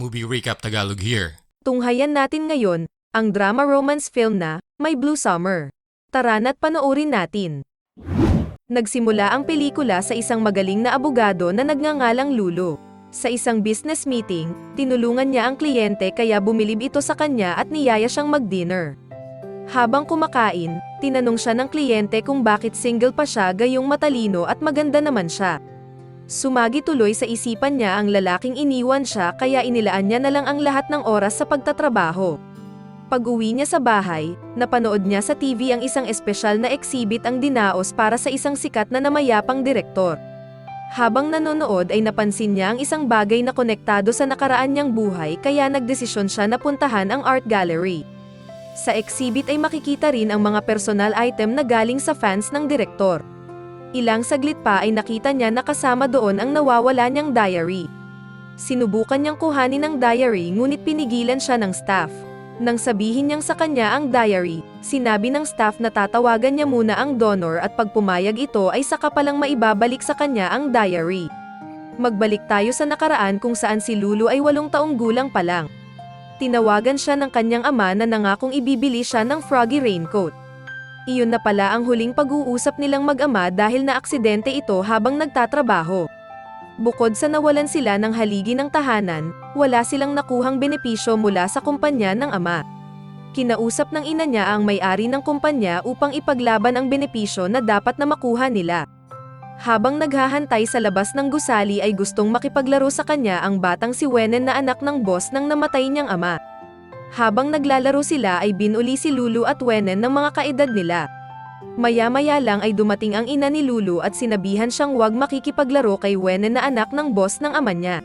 Movie Recap Tagalog here. Tunghayan natin ngayon, ang drama romance film na, My Blue Summer. Tara na't panoorin natin. Nagsimula ang pelikula sa isang magaling na abogado na nagngangalang Lulu. Sa isang business meeting, tinulungan niya ang kliyente kaya bumilib ito sa kanya at niyaya siyang mag-dinner. Habang kumakain, tinanong siya ng kliyente kung bakit single pa siya gayong matalino at maganda naman siya. Sumagi tuloy sa isipan niya ang lalaking iniwan siya kaya inilaan niya na lang ang lahat ng oras sa pagtatrabaho. Pag-uwi niya sa bahay, napanood niya sa TV ang isang espesyal na exhibit ang dinaos para sa isang sikat na namayapang direktor. Habang nanonood ay napansin niya ang isang bagay na konektado sa nakaraan niyang buhay kaya nagdesisyon siya na puntahan ang art gallery. Sa exhibit ay makikita rin ang mga personal item na galing sa fans ng direktor. Ilang saglit pa ay nakita niya na kasama doon ang nawawala niyang diary. Sinubukan niyang kuhanin ang diary ngunit pinigilan siya ng staff. Nang sabihin niyang sa kanya ang diary, sinabi ng staff na tatawagan niya muna ang donor at pag pumayag ito ay saka palang maibabalik sa kanya ang diary. Magbalik tayo sa nakaraan kung saan si Lulu ay walong taong gulang pa lang. Tinawagan siya ng kanyang ama na nangakong ibibili siya ng froggy raincoat. Iyon na pala ang huling pag-uusap nilang mag-ama dahil na aksidente ito habang nagtatrabaho. Bukod sa nawalan sila ng haligi ng tahanan, wala silang nakuhang benepisyo mula sa kumpanya ng ama. Kinausap ng ina niya ang may-ari ng kumpanya upang ipaglaban ang benepisyo na dapat na makuha nila. Habang naghahantay sa labas ng gusali ay gustong makipaglaro sa kanya ang batang si Wenen na anak ng boss ng namatay niyang ama. Habang naglalaro sila ay binuli si Lulu at Wenen ng mga kaedad nila. Maya-maya lang ay dumating ang ina ni Lulu at sinabihan siyang huwag makikipaglaro kay Wenen na anak ng boss ng ama niya.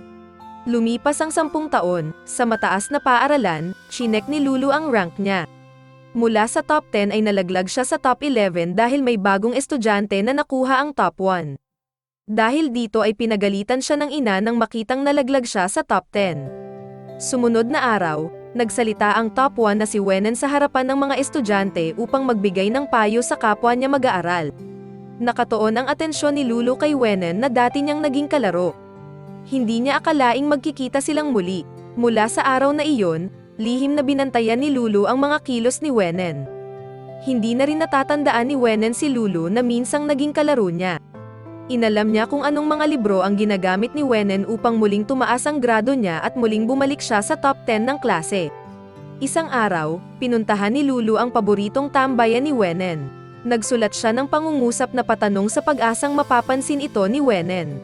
Lumipas ang sampung taon, sa mataas na paaralan, chinek ni Lulu ang rank niya. Mula sa top 10 ay nalaglag siya sa top 11 dahil may bagong estudyante na nakuha ang top 1. Dahil dito ay pinagalitan siya ng ina nang makitang nalaglag siya sa top 10. Sumunod na araw, nagsalita ang top 1 na si Wenen sa harapan ng mga estudyante upang magbigay ng payo sa kapwa niya mag-aaral. Nakatuon ang atensyon ni Lulu kay Wenen na dati niyang naging kalaro. Hindi niya akalaing magkikita silang muli. Mula sa araw na iyon, lihim na binantayan ni Lulu ang mga kilos ni Wenen. Hindi na rin natatandaan ni Wenen si Lulu na minsang naging kalaro niya. Inalam niya kung anong mga libro ang ginagamit ni Wenen upang muling tumaas ang grado niya at muling bumalik siya sa top 10 ng klase. Isang araw, pinuntahan ni Lulu ang paboritong tambayan ni Wenen. Nagsulat siya ng pangungusap na patanong sa pag-asang mapapansin ito ni Wenen.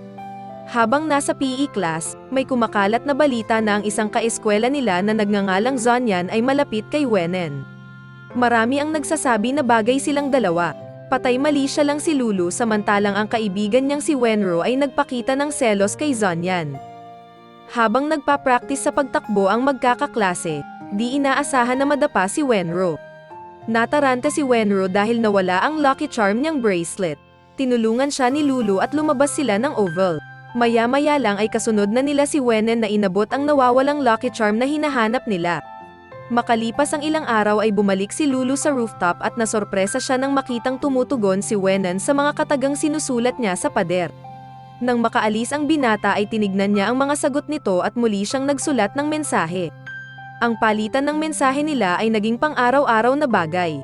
Habang nasa PE class, may kumakalat na balita na ang isang kaeskwela nila na nagngangalang Zonyan ay malapit kay Wenen. Marami ang nagsasabi na bagay silang dalawa. Patay mali siya lang si Lulu samantalang ang kaibigan niyang si Wenro ay nagpakita ng selos kay Zonyan. Habang nagpa-practice sa pagtakbo ang magkakaklase, di inaasahan na madapa si Wenro. Nataranta si Wenro dahil nawala ang lucky charm niyang bracelet. Tinulungan siya ni Lulu at lumabas sila ng oval. Maya-maya lang ay kasunod na nila si Wenen na inabot ang nawawalang lucky charm na hinahanap nila. Makalipas ang ilang araw ay bumalik si Lulu sa rooftop at nasorpresa siya nang makitang tumutugon si Wenen sa mga katagang sinusulat niya sa pader. Nang makaalis ang binata ay tinignan niya ang mga sagot nito at muli siyang nagsulat ng mensahe. Ang palitan ng mensahe nila ay naging pang-araw-araw na bagay.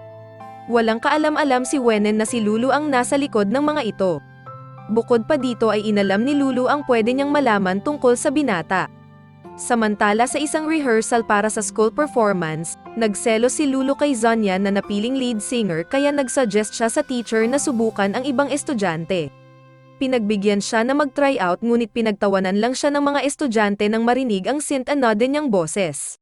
Walang kaalam-alam si Wenen na si Lulu ang nasa likod ng mga ito. Bukod pa dito ay inalam ni Lulu ang pwede niyang malaman tungkol sa binata. Samantala sa isang rehearsal para sa school performance, nagselo si Lulu kay Zonyan na napiling lead singer kaya nagsuggest siya sa teacher na subukan ang ibang estudyante. Pinagbigyan siya na mag-try out ngunit pinagtawanan lang siya ng mga estudyante nang marinig ang synth anode niyang boses.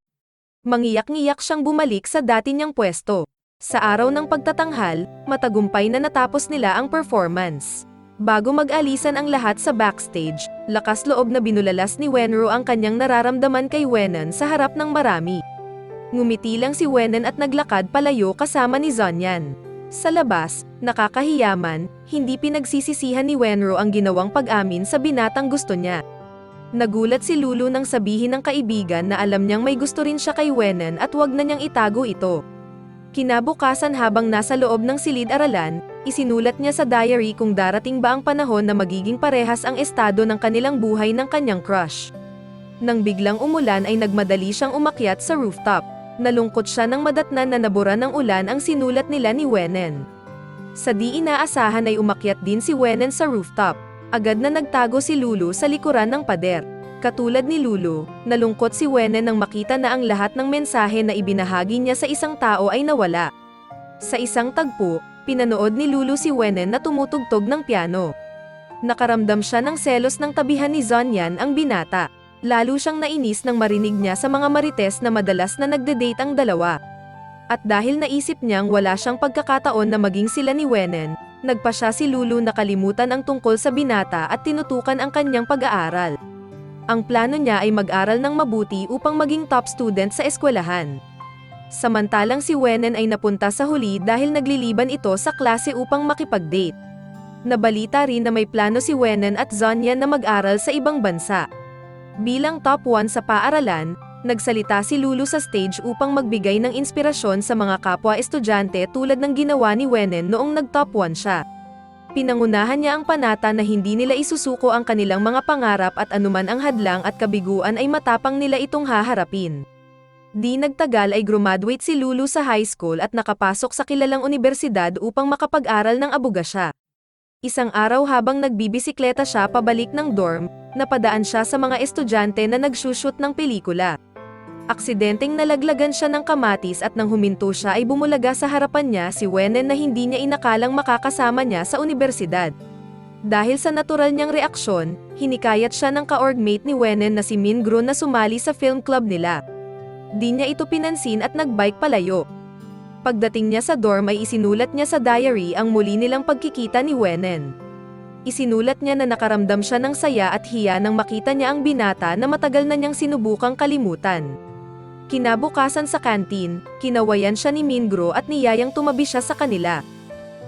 Mangiyak-ngiyak siyang bumalik sa dati niyang pwesto. Sa araw ng pagtatanghal, matagumpay na natapos nila ang performance. Bago mag-alisan ang lahat sa backstage, lakas loob na binulalas ni Wenro ang kanyang nararamdaman kay Wenan sa harap ng marami. Ngumiti lang si Wenan at naglakad palayo kasama ni Zonyan. Sa labas, nakakahiyaman, hindi pinagsisisihan ni Wenro ang ginawang pag-amin sa binatang gusto niya. Nagulat si Lulu nang sabihin ng kaibigan na alam niyang may gusto rin siya kay Wenan at wag na niyang itago ito. Kinabukasan habang nasa loob ng silid-aralan, isinulat niya sa diary kung darating ba ang panahon na magiging parehas ang estado ng kanilang buhay ng kanyang crush. Nang biglang umulan ay nagmadali siyang umakyat sa rooftop. Nalungkot siya nang madatnan na nabura ng ulan ang sinulat nila ni Wenen. Sa di inaasahan ay umakyat din si Wenen sa rooftop. Agad na nagtago si Lulu sa likuran ng pader. Katulad ni Lulu, nalungkot si Wenen nang makita na ang lahat ng mensahe na ibinahagi niya sa isang tao ay nawala. Sa isang tagpo, pinanood ni Lulu si Wenen na tumutugtog ng piano. Nakaramdam siya ng selos ng tabihan ni Zonyan ang binata. Lalo siyang nainis nang marinig niya sa mga marites na madalas na nagde-date ang dalawa. At dahil naisip niyang wala siyang pagkakataon na maging sila ni Wenen, nagpa siya si Lulu na kalimutan ang tungkol sa binata at tinutukan ang kanyang pag-aaral. Ang plano niya ay mag-aral ng mabuti upang maging top student sa eskwelahan. Samantalang si Wenen ay napunta sa huli dahil nagliliban ito sa klase upang makipag-date. Nabalita rin na may plano si Wenen at Zonya na mag-aral sa ibang bansa. Bilang top 1 sa paaralan, nagsalita si Lulu sa stage upang magbigay ng inspirasyon sa mga kapwa estudyante tulad ng ginawa ni Wenen noong nag-top 1 siya. Pinangunahan niya ang panata na hindi nila isusuko ang kanilang mga pangarap at anuman ang hadlang at kabiguan ay matapang nila itong haharapin. Di nagtagal ay graduate si Lulu sa high school at nakapasok sa kilalang universidad upang makapag-aral ng abogasya. Isang araw habang nagbibisikleta siya pabalik ng dorm, napadaan siya sa mga estudyante na nagsushoot ng pelikula. Aksidenteng nalaglagan siya ng kamatis at nang huminto siya ay bumulaga sa harapan niya si Wenen na hindi niya inakalang makakasama niya sa universidad. Dahil sa natural niyang reaksyon, hinikayat siya ng ka-orgmate ni Wenen na si Min Gro na sumali sa film club nila. Di niya ito pinansin at nagbike palayo. Pagdating niya sa dorm ay isinulat niya sa diary ang muli nilang pagkikita ni Wenen. Isinulat niya na nakaramdam siya ng saya at hiya nang makita niya ang binata na matagal na niyang sinubukang kalimutan. Kinabukasan sa kantin, kinawayan siya ni Mingro at niyayang tumabi siya sa kanila.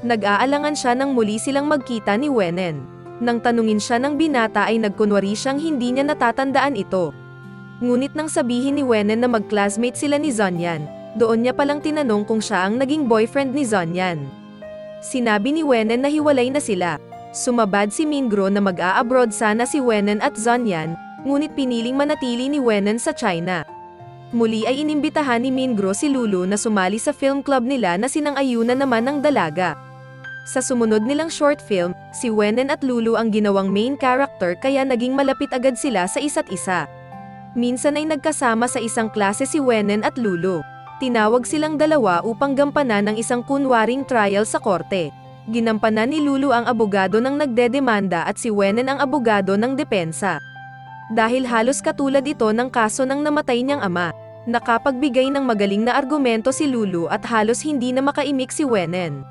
Nag-aalangan siya nang muli silang magkita ni Wenen. Nang tanungin siya ng binata ay nagkunwari siyang hindi niya natatandaan ito. Ngunit nang sabihin ni Wenen na mag-classmate sila ni Zonyan, doon niya palang tinanong kung siya ang naging boyfriend ni Zonyan. Sinabi ni Wenen na hiwalay na sila. Sumabad si Mingro na mag-a-abroad sana si Wenen at Zonyan, ngunit piniling manatili ni Wenen sa China. Muli ay inimbitahan ni Mingro si Lulu na sumali sa film club nila na sinang-ayunan naman ng dalaga. Sa sumunod nilang short film, si Wenen at Lulu ang ginawang main character kaya naging malapit agad sila sa isa't isa. Minsan ay nagkasama sa isang klase si Wenen at Lulu. Tinawag silang dalawa upang gampanan ng isang kunwaring trial sa korte. Ginampanan ni Lulu ang abogado ng nagdedemanda at si Wenen ang abogado ng depensa. Dahil halos katulad ito ng kaso ng namatay niyang ama, nakapagbigay ng magaling na argumento si Lulu at halos hindi na makaimik si Wenen.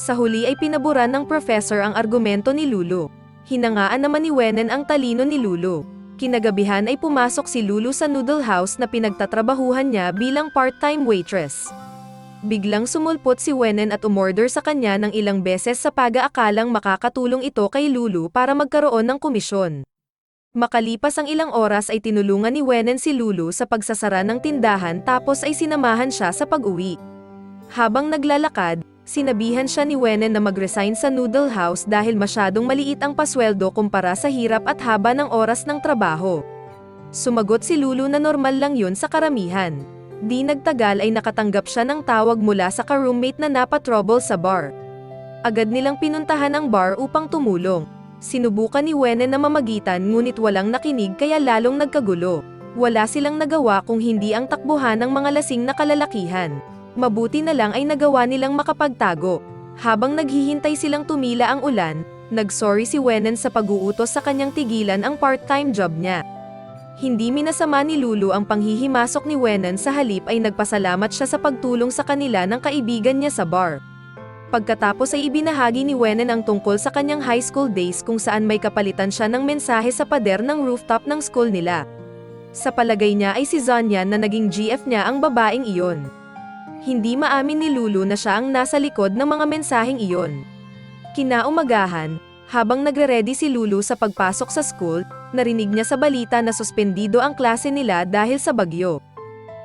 Sa huli ay pinaboran ng professor ang argumento ni Lulu. Hinangaan naman ni Wenen ang talino ni Lulu. Kinagabihan ay pumasok si Lulu sa noodle house na pinagtatrabahuhan niya bilang part-time waitress. Biglang sumulpot si Wenen at umorder sa kanya ng ilang beses sa pag-aakalang makakatulong ito kay Lulu para magkaroon ng komisyon. Makalipas ang ilang oras ay tinulungan ni Wenen si Lulu sa pagsasara ng tindahan tapos ay sinamahan siya sa pag-uwi. Habang naglalakad, sinabihan siya ni Wenen na mag-resign sa noodle house dahil masyadong maliit ang pasweldo kumpara sa hirap at haba ng oras ng trabaho. Sumagot si Lulu na normal lang yun sa karamihan. Di nagtagal ay nakatanggap siya ng tawag mula sa ka-roommate na napatrouble sa bar. Agad nilang pinuntahan ang bar upang tumulong. Sinubukan ni Wenen na mamagitan ngunit walang nakinig kaya lalong nagkagulo. Wala silang nagawa kung hindi ang takbuhan ng mga lasing na kalalakihan. Mabuti na lang ay nagawa nilang makapagtago. Habang naghihintay silang tumila ang ulan, nagsorry si Wenen sa pag-uutos sa kanyang tigilan ang part-time job niya. Hindi minasama ni Lulu ang panghihimasok ni Wenen sa halip ay nagpasalamat siya sa pagtulong sa kanila ng kaibigan niya sa bar. Pagkatapos ay ibinahagi ni Wenen ang tungkol sa kanyang high school days kung saan may kapalitan siya ng mensahe sa pader ng rooftop ng school nila. Sa palagay niya ay si Zonyan na naging GF niya ang babaeng iyon. Hindi maamin ni Lulu na siya ang nasa likod ng mga mensaheng iyon. Kinaumagahan, habang nagre-ready si Lulu sa pagpasok sa school, narinig niya sa balita na suspendido ang klase nila dahil sa bagyo.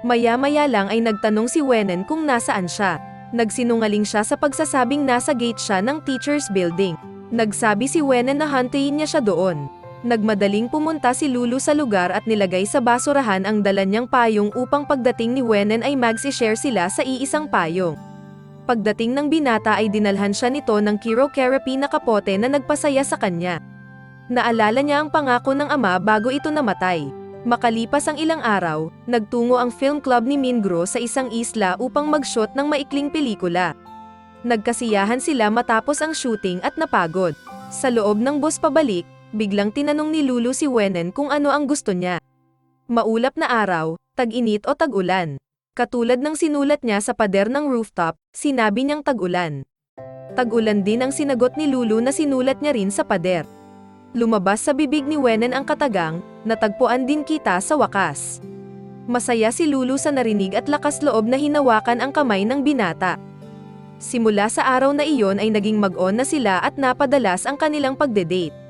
Maya-maya lang ay nagtanong si Wenen kung nasaan siya. Nagsinungaling siya sa pagsasabing nasa gate siya ng teacher's building. Nagsabi si Wenen na hantayin niya siya doon. Nagmadaling pumunta si Lulu sa lugar at nilagay sa basurahan ang dala niyang payong upang pagdating ni Wenen ay magsi-share sila sa iisang payong. Pagdating ng binata ay dinalhan siya nito ng chirotherapy na kapote na nagpasaya sa kanya. Naalala niya ang pangako ng ama bago ito namatay. Makalipas ang ilang araw, nagtungo ang film club ni Mingro sa isang isla upang mag-shoot ng maikling pelikula. Nagkasiyahan sila matapos ang shooting at napagod. Sa loob ng bus pabalik, biglang tinanong ni Lulu si Wenen kung ano ang gusto niya. Maulap na araw, tag-init o tag-ulan. Katulad ng sinulat niya sa pader ng rooftop, sinabi niyang tag-ulan. Tag-ulan din ang sinagot ni Lulu na sinulat niya rin sa pader. Lumabas sa bibig ni Wenen ang katagang, natagpuan din kita sa wakas. Masaya si Lulu sa narinig at lakas loob na hinawakan ang kamay ng binata. Simula sa araw na iyon ay naging mag-on na sila at napadalas ang kanilang pagde-date.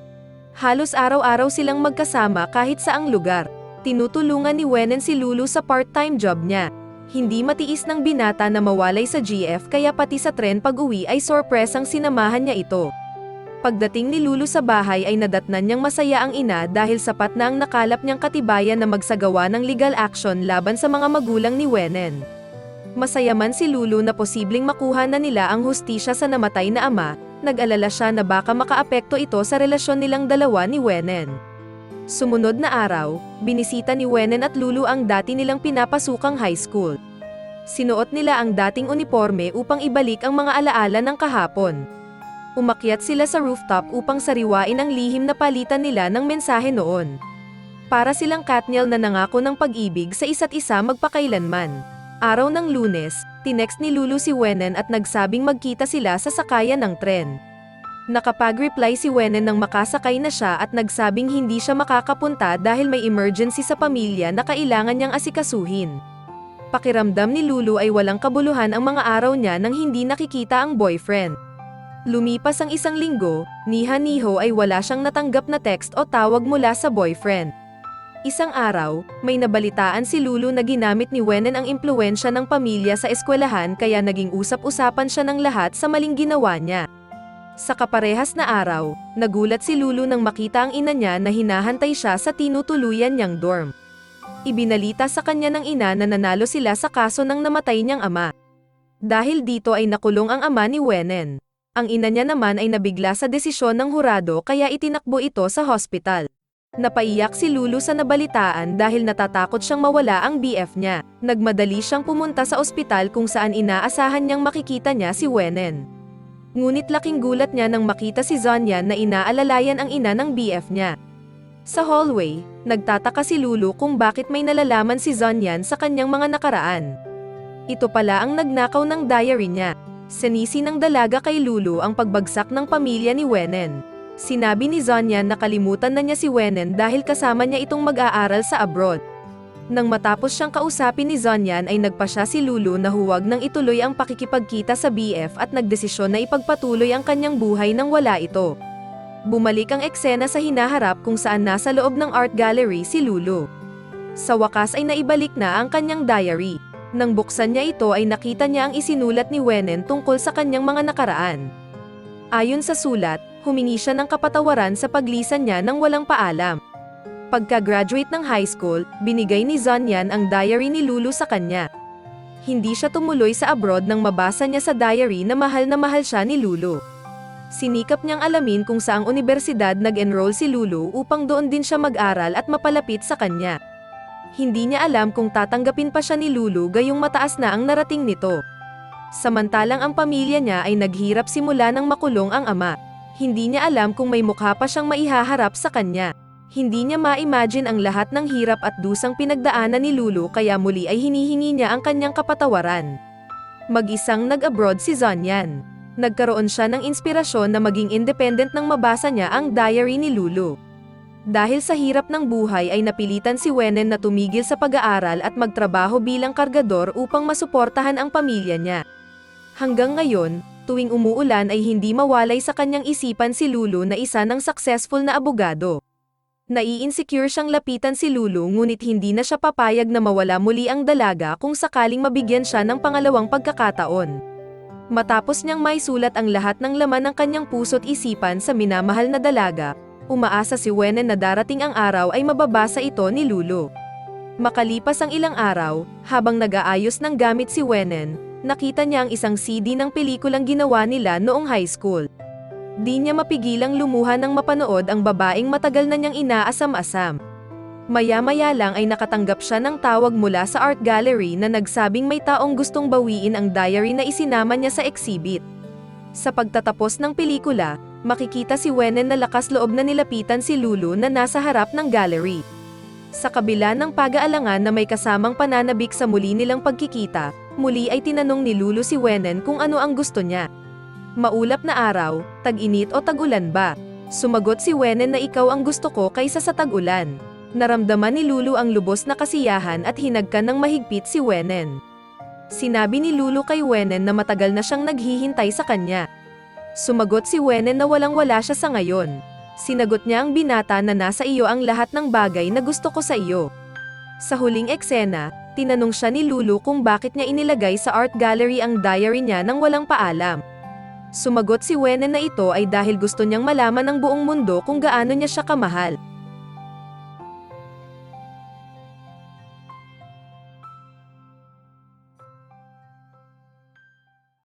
Halos araw-araw silang magkasama kahit saang lugar. Tinutulungan ni Wenen si Lulu sa part-time job niya. Hindi matiis ng binata na mawalay sa GF kaya pati sa tren pag-uwi ay sorpresang sinamahan niya ito. Pagdating ni Lulu sa bahay ay nadatnan niyang masaya ang ina dahil sapat na ang nakalap niyang katibayan na magsagawa ng legal action laban sa mga magulang ni Wenen. Masaya man si Lulu na posibleng makuha na nila ang hustisya sa namatay na ama, nag-alala siya na baka makaapekto ito sa relasyon nilang dalawa ni Wenen. Sumunod na araw, binisita ni Wenen at Lulu ang dati nilang pinapasukang high school. Sinuot nila ang dating uniforme upang ibalik ang mga alaala ng kahapon. Umakyat sila sa rooftop upang sariwain ang lihim na palitan nila ng mensahe noon. Para silang Katniel na nangako ng pag-ibig sa isa't isa magpakailanman. Araw ng lunes, tinext ni Lulu si Wenen at nagsabing magkita sila sa sakayan ng tren. Nakapag-reply si Wenen nang makasakay na siya at nagsabing hindi siya makakapunta dahil may emergency sa pamilya na kailangan niyang asikasuhin. Pakiramdam ni Lulu ay walang kabuluhan ang mga araw niya nang hindi nakikita ang boyfriend. Lumipas ang isang linggo, ni Haniho ay wala siyang natanggap na text o tawag mula sa boyfriend. Isang araw, may nabalitaan si Lulu na ginamit ni Wenen ang impluensya ng pamilya sa eskwelahan kaya naging usap-usapan siya ng lahat sa maling ginawa niya. Sa kaparehas na araw, nagulat si Lulu nang makita ang ina niya na hinahantay siya sa tinutuluyan niyang dorm. Ibinalita sa kanya ng ina na nanalo sila sa kaso ng namatay niyang ama. Dahil dito ay nakulong ang ama ni Wenen. Ang ina niya naman ay nabigla sa desisyon ng hurado kaya itinakbo ito sa hospital. Napaiyak si Lulu sa nabalitaan dahil natatakot siyang mawala ang BF niya. Nagmadali siyang pumunta sa ospital kung saan inaasahan niyang makikita niya si Wenen. Ngunit laking gulat niya nang makita si Zonyan na inaalalayan ang ina ng BF niya. Sa hallway, nagtataka si Lulu kung bakit may nalalaman si Zonyan sa kanyang mga nakaraan. Ito pala ang nagnakaw ng diary niya. Sinisi ng dalaga kay Lulu ang pagbagsak ng pamilya ni Wenen. Sinabi ni Zonyan na kalimutan na niya si Wenen dahil kasama niya itong mag-aaral sa abroad. Nang matapos siyang kausapin ni Zonyan ay nagpa siya si Lulu na huwag nang ituloy ang pakikipagkita sa BF at nagdesisyon na ipagpatuloy ang kanyang buhay nang wala ito. Bumalik ang eksena sa hinaharap kung saan nasa loob ng art gallery si Lulu. Sa wakas ay naibalik na ang kanyang diary. Nang buksan niya ito ay nakita niya ang isinulat ni Wenen tungkol sa kanyang mga nakaraan. Ayon sa sulat, humingi siya ng kapatawaran sa paglisan niya nang walang paalam. Pagka-graduate ng high school, binigay ni Zonyan ang diary ni Lulu sa kanya. Hindi siya tumuloy sa abroad nang mabasa niya sa diary na mahal na mahal siya ni Lulu. Sinikap niyang alamin kung saang universidad nag-enroll si Lulu upang doon din siya mag-aral at mapalapit sa kanya. Hindi niya alam kung tatanggapin pa siya ni Lulu gayong mataas na ang narating nito. Samantalang ang pamilya niya ay naghirap simula nang makulong ang ama. Hindi niya alam kung may mukha pa siyang maihaharap sa kanya. Hindi niya ma-imagine ang lahat ng hirap at dusang pinagdaanan ni Lulu kaya muli ay hinihingi niya ang kanyang kapatawaran. Mag-isang nag-abroad si Zonyan. Nagkaroon siya ng inspirasyon na maging independent nang mabasa niya ang diary ni Lulu. Dahil sa hirap ng buhay ay napilitan si Wenen na tumigil sa pag-aaral at magtrabaho bilang kargador upang masuportahan ang pamilya niya. Hanggang ngayon, tuwing umuulan ay hindi mawalay sa kanyang isipan si Lulu na isa ng successful na abogado. Nai-insecure siyang lapitan si Lulu ngunit hindi na siya papayag na mawala muli ang dalaga kung sakaling mabigyan siya ng pangalawang pagkakataon. Matapos niyang maisulat ang lahat ng laman ng kanyang puso't isipan sa minamahal na dalaga, Umaasa si Wenen na darating ang araw ay mababasa ito ni Lulu. Makalipas ang ilang araw, habang nag-aayos ng gamit si Wenen, nakita niya ang isang CD ng pelikulang ginawa nila noong high school. Di niya mapigilang lumuha nang mapanood ang babaeng matagal na niyang inaasam-asam. Maya-maya lang ay nakatanggap siya ng tawag mula sa art gallery na nagsabing may taong gustong bawiin ang diary na isinama niya sa exhibit. Sa pagtatapos ng pelikula, makikita si Wenen na lakas loob na nilapitan si Lulu na nasa harap ng gallery. Sa kabila ng pag-aalangan na may kasamang pananabik sa muli nilang pagkikita, muli ay tinanong ni Lulu si Wenen kung ano ang gusto niya. Maulap na araw, tag-init o tag-ulan ba? Sumagot si Wenen na ikaw ang gusto ko kaysa sa tag-ulan. Naramdaman ni Lulu ang lubos na kasiyahan at hinagkan ng mahigpit si Wenen. Sinabi ni Lulu kay Wenen na matagal na siyang naghihintay sa kanya. Sumagot si Wenen na walang-wala siya sa ngayon. Sinagot niya ang binata na nasa iyo ang lahat ng bagay na gusto ko sa iyo. Sa huling eksena, tinanong siya ni Lulu kung bakit niya inilagay sa art gallery ang diary niya nang walang paalam. Sumagot si Wenen na ito ay dahil gusto niyang malaman ng buong mundo kung gaano niya siya kamahal.